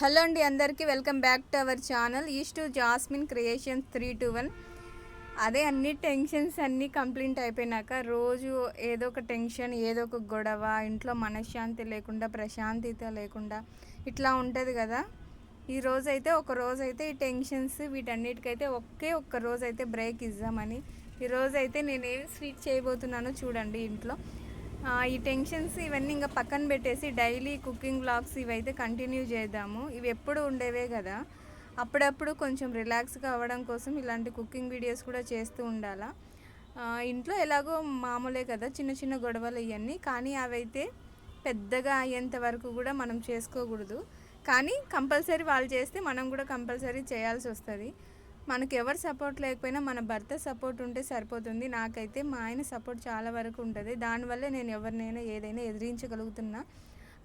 Hello అండి అందరికీ welcome back to our channel. East to Jasmine creations three two one. అదే అన్ని tensions అన్నీ కంప్లీట్ అయిపోయినాక రోజు ఏదో ఒక టెన్షన్ ఏదో ఒక గొడవ ఇంట్లో మనశ్శాంతి లేకుండా ప్రశాంతత లేకుండా ఇట్లా ఉంటుంది కదా. ఈ రోజైతే ఒక రోజైతే ఈ టెన్షన్స్ వీటన్నిటికైతే ఒకే ఒక్క రోజు అయితే బ్రేక్ ఇద్దామని. ఈ రోజు నేను ఏం స్వీట్ చేయబోతున్నానో చూడండి ఇంట్లో. ఈ టెన్షన్స్ ఇవన్నీ ఇంకా పక్కన పెట్టేసి డైలీ కుకింగ్ బ్లాగ్స్ ఇవైతే కంటిన్యూ చేద్దాము. ఇవి ఎప్పుడు ఉండేవే కదా. అప్పుడప్పుడు కొంచెం రిలాక్స్గా అవ్వడం కోసం ఇలాంటి కుకింగ్ వీడియోస్ కూడా చేస్తూ ఉండాలా. ఇంట్లో ఎలాగో మామూలే కదా చిన్న చిన్న గొడవలు ఇవన్నీ కానీ అవైతే పెద్దగా అయ్యేంత వరకు కూడా మనం చేసుకోకూడదు. కానీ కంపల్సరీ వాళ్ళు చేస్తే మనం కూడా కంపల్సరీ చేయాల్సి వస్తుంది. మనకు ఎవరు సపోర్ట్ లేకపోయినా మన భర్త సపోర్ట్ ఉంటే సరిపోతుంది. నాకైతే మా ఆయన సపోర్ట్ చాలా వరకు ఉంటుంది. దానివల్ల నేను ఎవరినైనా ఏదైనా ఎదిరించగలుగుతున్నా.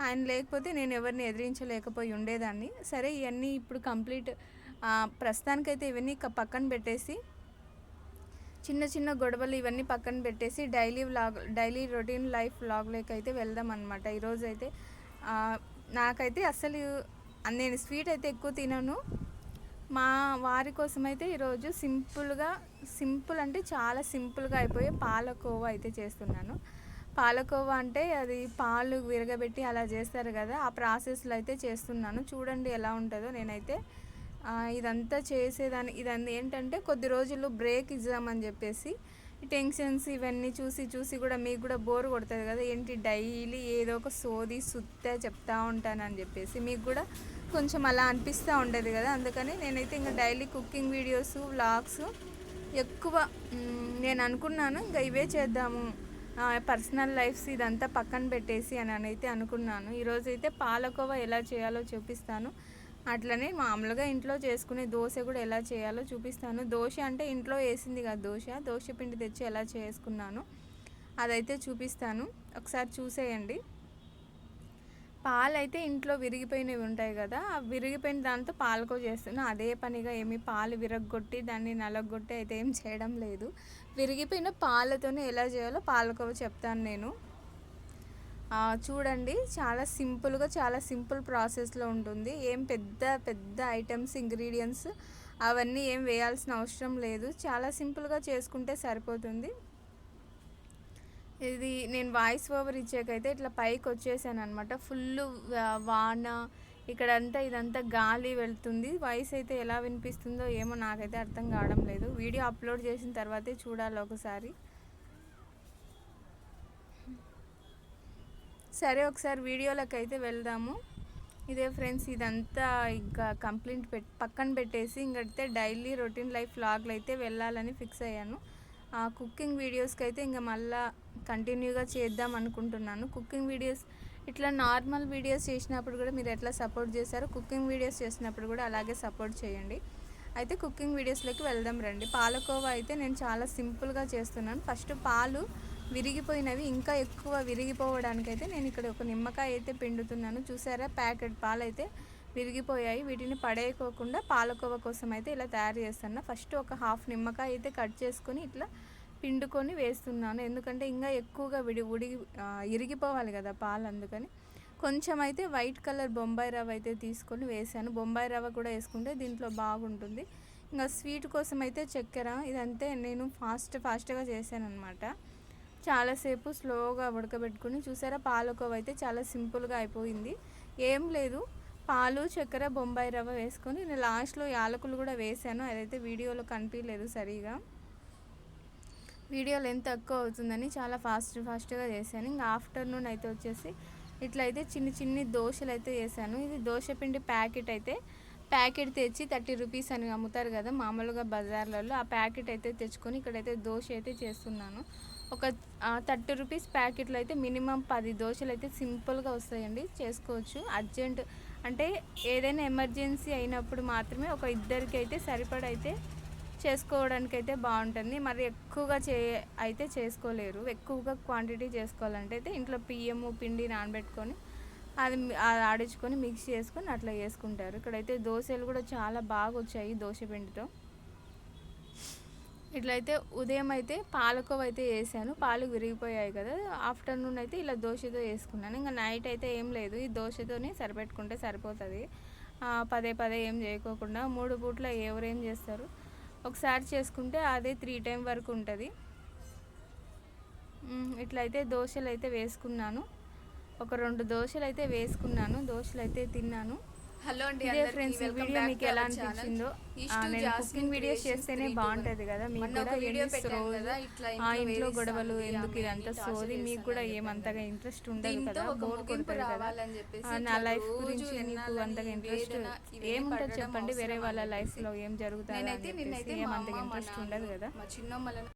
ఆయన లేకపోతే నేను ఎవరిని ఎదిరించలేకపోయి ఉండేదాన్ని. సరే ఇవన్నీ ఇప్పుడు కంప్లీట్ ప్రస్తుతానికైతే ఇవన్నీ పక్కన పెట్టేసి చిన్న చిన్న గొడవలు ఇవన్నీ పక్కన పెట్టేసి daily vlog daily routine life వ్లాగ్లోకి అయితే వెళ్దాం అనమాట ఈరోజు అయితే నాకైతే అసలు నేను స్వీట్ అయితే ఎక్కువ తినను. మా వారి కోసం అయితే ఈరోజు సింపుల్గా సింపుల్ అంటే చాలా సింపుల్గా అయిపోయే పాలకోవా అయితే చేస్తున్నాను. పాలకోవా అంటే అది పాలు విరగబెట్టి అలా చేస్తారు కదా ఆ ప్రాసెస్లో అయితే చేస్తున్నాను. చూడండి ఎలా ఉంటుందో నేనైతే ఇదంతా చేసేదాన్ని. ఇదంతా ఏంటంటే కొద్ది రోజులు బ్రేక్ ఇద్దామని చెప్పేసి టెన్షన్స్ ఇవన్నీ చూసి చూసి కూడా మీకు కూడా బోర్ కొడుతుంది కదా. ఏంటి డైలీ ఏదో ఒక సోది సుత్తే చెప్తా ఉంటానని చెప్పేసి మీకు కూడా కొంచెం అలా అనిపిస్తూ ఉండేది కదా. అందుకని నేనైతే ఇంకా డైలీ కుకింగ్ వీడియోస్ వ్లాగ్స్ ఎక్కువ నేను అనుకున్నాను ఇంకా ఇవే చేద్దాము. పర్సనల్ లైఫ్స్ ఇదంతా పక్కన పెట్టేసి అని అయితే అనుకున్నాను. ఈరోజైతే పాలకోవా ఎలా చేయాలో చూపిస్తాను. అట్లనే మామూలుగా ఇంట్లో చేసుకునే దోశ కూడా ఎలా చేయాలో చూపిస్తాను. దోశ అంటే ఇంట్లో వేసింది కదా దోశ దోశ పిండి తెచ్చి ఎలా చేసుకున్నాను అదైతే చూపిస్తాను. ఒకసారి చూసేయండి. పాలు అయితే ఇంట్లో విరిగిపోయినవి ఉంటాయి కదా ఆ విరిగిపోయిన దాంతో పాలకో చేస్తున్నా అదే పనిగా ఏమి పాలు విరగొట్టి దాన్ని నలగొట్టి అయితే ఏం చేయడం లేదు. విరిగిపోయిన పాలతోనే ఎలా చేయాలో పాలకోవ చెప్తాను నేను. చూడండి చాలా సింపుల్గా చాలా సింపుల్ ప్రాసెస్లో ఉంటుంది. ఏం పెద్ద పెద్ద ఐటమ్స్ ఇంగ్రీడియంట్స్ అవన్నీ ఏం వేయాల్సిన అవసరం లేదు. చాలా సింపుల్గా చేసుకుంటే సరిపోతుంది. ఇది నేను వాయిస్ ఓవర్ ఇచ్చాకైతే ఇట్లా పైకి వచ్చేసాను అనమాట ఫుల్ వాన ఇక్కడంతా ఇదంతా గాలి వెళ్తుంది. వాయిస్ అయితే ఎలా వినిపిస్తుందో ఏమో నాకైతే అర్థం కావడం లేదు. వీడియో అప్లోడ్ చేసిన తర్వాతే చూడాలి ఒకసారి. సరే ఒకసారి వీడియోలోకి అయితే వెళ్దాము. ఇదే ఫ్రెండ్స్ ఇదంతా ఇంకా కంప్లైంట్ పెట్ పక్కన పెట్టేసి ఇంకైతే డైలీ రొటీన్ లైఫ్ లాగ్లు అయితే వెళ్ళాలని ఫిక్స్ అయ్యాను. ఆ కుకింగ్ వీడియోస్కి అయితే ఇంకా మళ్ళా కంటిన్యూగా చేద్దాం అనుకుంటున్నాను. కుకింగ్ వీడియోస్ ఇట్లా నార్మల్ వీడియోస్ చేసినప్పుడు కూడా మీరు ఎట్లా సపోర్ట్ చేశారో కుకింగ్ వీడియోస్ చేసినప్పుడు కూడా అలాగే సపోర్ట్ చేయండి. అయితే కుకింగ్ వీడియోస్లోకి వెళ్దాం రండి. పాలకోవా అయితే నేను చాలా సింపుల్గా చేస్తున్నాను. ఫస్ట్ పాలు విరిగిపోయినవి. ఇంకా ఎక్కువ విరిగిపోవడానికైతే నేను ఇక్కడ ఒక నిమ్మకాయ అయితే పిండుతున్నాను. చూసారా? ప్యాకెట్ పాలు అయితే విరిగిపోయాయి. వీటిని పడేయకోకుండా పాలకోవ కోసం అయితే ఇలా తయారు చేస్తాను ఫస్ట్ ఒక హాఫ్ నిమ్మకాయ అయితే కట్ చేసుకొని ఇట్లా పిండుకొని వేస్తున్నాను. ఎందుకంటే ఇంకా ఎక్కువగా విడి ఉడిగి ఇరిగిపోవాలి కదా పాలు అందుకని. కొంచెం అయితే వైట్ కలర్ బొంబాయి రవ్వ అయితే తీసుకొని వేసాను బొంబాయి రవ్వ కూడా వేసుకుంటే దీంట్లో బాగుంటుంది. ఇంకా స్వీట్ కోసం అయితే చక్కెర. ఇదంతే నేను ఫాస్ట్ ఫాస్ట్గా చేశాను అనమాట చాలాసేపు స్లోగా ఉడకబెట్టుకుని చూసారా? పాలకోవ అయితే చాలా సింపుల్గా అయిపోయింది. ఏం లేదు. పాలు చక్కెర బొంబాయి రవ్వ వేసుకొని నేను లాస్ట్లో యాలకులు కూడా వేసాను. అదైతే వీడియోలో కనిపించలేదు సరిగా. వీడియో లెంత్ తక్కువ అవుతుందని చాలా ఫాస్ట్ ఫాస్ట్గా చేశాను. ఇంకా ఆఫ్టర్నూన్ అయితే వచ్చేసి ఇట్లయితే చిన్ని చిన్ని దోశలు అయితే వేసాను ఇది దోశ పిండి ప్యాకెట్ అయితే ప్యాకెట్ తెచ్చి థర్టీ రూపీస్ అని అమ్ముతారు కదా మామూలుగా బజార్లలో ఆ ప్యాకెట్ అయితే తెచ్చుకొని ఇక్కడైతే దోశ అయితే చేస్తున్నాను. ఒక థర్టీ రూపీస్ ప్యాకెట్లో అయితే మినిమం పది దోశలు అయితే సింపుల్గా వస్తాయండి చేసుకోవచ్చు. అర్జెంట్ అంటే ఏదైనా ఎమర్జెన్సీ అయినప్పుడు మాత్రమే ఒక ఇద్దరికి అయితే సరిపడైతే చేసుకోవడానికి అయితే బాగుంటుంది. మరి ఎక్కువగా చే అయితే చేసుకోలేరు. ఎక్కువగా క్వాంటిటీ చేసుకోవాలంటే అయితే ఇంట్లో బియ్యము పిండి నానబెట్టుకొని అది అది ఆడించుకొని మిక్స్ చేసుకొని అట్లా చేసుకుంటారు. ఇక్కడైతే దోశలు కూడా చాలా బాగా వచ్చాయి దోశ పిండితో. ఇట్లయితే ఉదయం అయితే పాలకోవ అయితే వేసాను పాలు విరిగిపోయాయి కదా. ఆఫ్టర్నూన్ అయితే ఇలా దోశతో వేసుకున్నాను ఇంకా నైట్ అయితే ఏం లేదు. ఈ దోశతోనే సరిపెట్టుకుంటే సరిపోతుంది. పదే పదే ఏం చేయకోకుండా మూడు పూట్ల ఎవరేం చేస్తారు? ఒకసారి చేసుకుంటే అదే త్రీ టైం వరకు ఉంటుంది. ఇట్లయితే దోశలు అయితే వేసుకున్నాను. ఒక రెండు దోశలు అయితే వేసుకున్నాను దోశలు అయితే తిన్నాను. హలో అండి. ఫ్రెండ్స్ వీడియో బ్యాక్ మీకు ఎలా. అనిపించిందో? నేను కుకింగ్ వీడియోస్ చేస్తేనే 321. బాగుంటుంది కదా. మీకు కూడా వీడియో కదా, ఇట్లా ఆ ఇంట్లో గొడవలు ఎందుకు ఇదంతా సోది మీకు కూడా ఏమంతగా. ఇంట్రెస్ట్ ఉండదు కదా? బోర్ కొడుతుంది కదా? నా లైఫ్ గురించి మీకు అంతగా ఇంట్రెస్ట్ ఏముంటుంది చెప్పండి? వేరే వాళ్ళ అని లైఫ్లో ఏం జరుగుతుందో ఏమంతగా ఇంట్రెస్ట్ ఉండదు కదా?